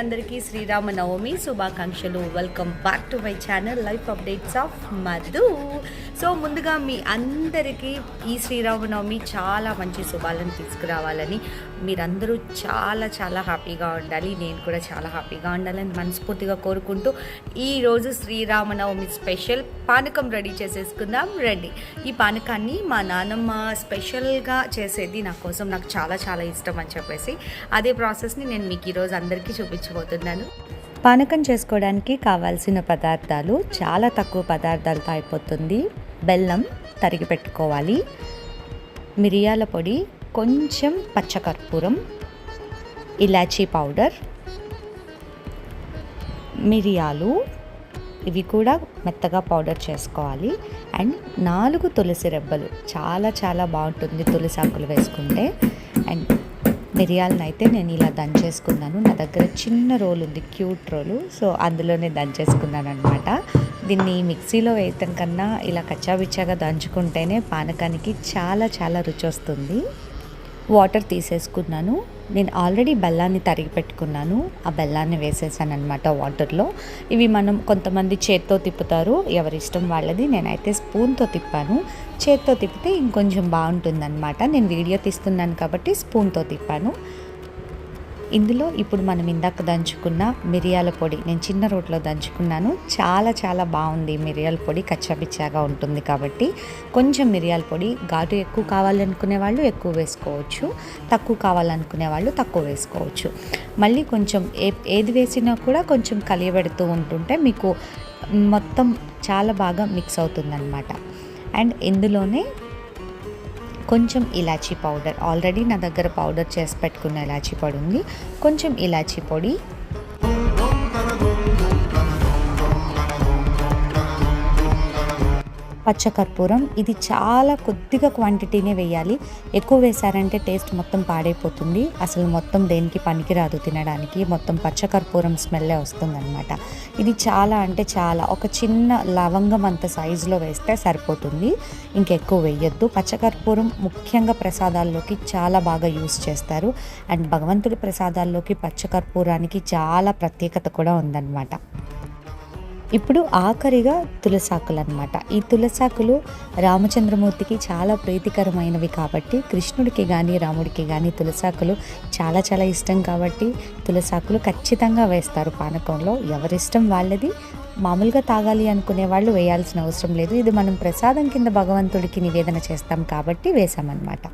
అందరికీ శ్రీరామ నవమి శుభాకాంక్షలు. Welcome back to my channel life updates of Madhu so ముందుగా మీ అందరికీ ఈ శ్రీరామనవమి చాలా మంచి శుభాలను తీసుకురావాలని మీరందరూ చాలా చాలా హ్యాపీగా ఉండాలి. నేను కూడా చాలా హ్యాపీగా ఉండాలని మనస్ఫూర్తిగా కోరుకుంటూ ఈరోజు శ్రీరామనవమి స్పెషల్ పానకం రెడీ చేసేసుకుందాం. రండి. ఈ పానకాన్ని మా నాన్నమ్మ స్పెషల్గా చేసేది నా కోసం నాకు చాలా చాలా ఇష్టం అని చెప్పేసి అదే ప్రాసెస్ని నేను మీకు ఈరోజు అందరికీ చూపించబోతున్నాను పానకం చేసుకోవడానికి కావాల్సిన పదార్థాలు చాలా తక్కువ పదార్థాలతో అయిపోతుంది. బెల్లం తరిగి పెట్టుకోవాలి. మిరియాల పొడి కొంచెం పచ్చకర్పూరం ఇలాచీ పౌడర్ మిరియాలు. ఇవి కూడా మెత్తగా పౌడర్ చేసుకోవాలి. అండ్ నాలుగు తులసి రెబ్బలు. చాలా చాలా బాగుంటుంది తులసి ఆకులు వేసుకుంటే. అండ్ మిరియాలను అయితే నేను ఇలా దంచేసుకున్నాను నా దగ్గర చిన్న రోల్ ఉంది క్యూట్ రోలు. సో అందులోనే దంచేసుకున్నాను అనమాట దీన్ని మిక్సీలో వేయటం కన్నా ఇలా కచ్చాబిచ్చాగా దంచుకుంటేనే పానకానికి చాలా చాలా రుచి వస్తుంది వాటర్ తీసేసుకున్నాను. నేను ఆల్రెడీ బెల్లాన్ని తరిగి పెట్టుకున్నాను. ఆ బెల్లాన్ని వేసేసాను అనమాట వాటర్లో. ఇవి మనం కొంతమంది చేత్తో తిప్పుతారు. ఎవరి ఇష్టం వాళ్ళది. నేనైతే స్పూన్తో తిప్పాను. చేత్తో తిప్పితే ఇంకొంచెం బాగుంటుందన్నమాట. నేను వీడియో తీస్తున్నాను కాబట్టి స్పూన్తో తిప్పాను. ఇందులో ఇప్పుడు మనం ఇందాక దంచుకున్న మిరియాల పొడి నేను చిన్న రోట్లో దంచుకున్నాను. చాలా చాలా బాగుంది. మిరియాల పొడి కచ్చాపిచ్చాగా ఉంటుంది కాబట్టి కొంచెం మిరియాల పొడి ఘాటు ఎక్కువ కావాలనుకునే వాళ్ళు ఎక్కువ వేసుకోవచ్చు. తక్కువ కావాలనుకునే వాళ్ళు తక్కువ వేసుకోవచ్చు. మళ్ళీ కొంచెం ఏ ఏది వేసినా కూడా కొంచెం కలియబెడుతూ ఉంటుంటే మీకు మొత్తం చాలా బాగా మిక్స్ అవుతుందన్నమాట. అండ్ ఇందులోనే కొంచెం ఇలాచీ పౌడర్. ఆల్రెడీ నా దగ్గర పౌడర్ చేసి పెట్టుకున్న ఇలాచీ పొడి ఉంది. కొంచెం ఇలాచీ పొడి పచ్చకర్పూరం. ఇది చాలా కొద్దిగా క్వాంటిటీనే వేయాలి. ఎక్కువ వేశారంటే టేస్ట్ మొత్తం పాడైపోతుంది. అసలు మొత్తం దేనికి పనికిరాదు తినడానికి. మొత్తం పచ్చకర్పూరం స్మెల్లే వస్తుందన్నమాట. ఇది చాలా అంటే చాలా. ఒక చిన్న లవంగం అంత సైజులో వేస్తే సరిపోతుంది. ఇంకెక్కువ వేయొద్దు. పచ్చకర్పూరం ముఖ్యంగా ప్రసాదాల్లోకి చాలా బాగా యూస్ చేస్తారు. అండ్ భగవంతుడి ప్రసాదాల్లోకి పచ్చకర్పూరానికి చాలా ప్రత్యేకత కూడా ఉందన్నమాట. ఇప్పుడు ఆఖరిగా తులసాకులు అనమాట ఈ తులసాకులు రామచంద్రమూర్తికి చాలా ప్రీతికరమైనవి కాబట్టి కృష్ణుడికి కానీ రాముడికి కానీ తులసాకులు చాలా చాలా ఇష్టం కాబట్టి తులసాకులు ఖచ్చితంగా వేస్తారు పానకంలో. ఎవరిష్టం వాళ్ళది? మామూలుగా తాగాలి అనుకునే వాళ్ళు వేయాల్సిన అవసరం లేదు. ఇది మనం ప్రసాదం కింద భగవంతుడికి నివేదన చేస్తాం కాబట్టి వేసామన్నమాట.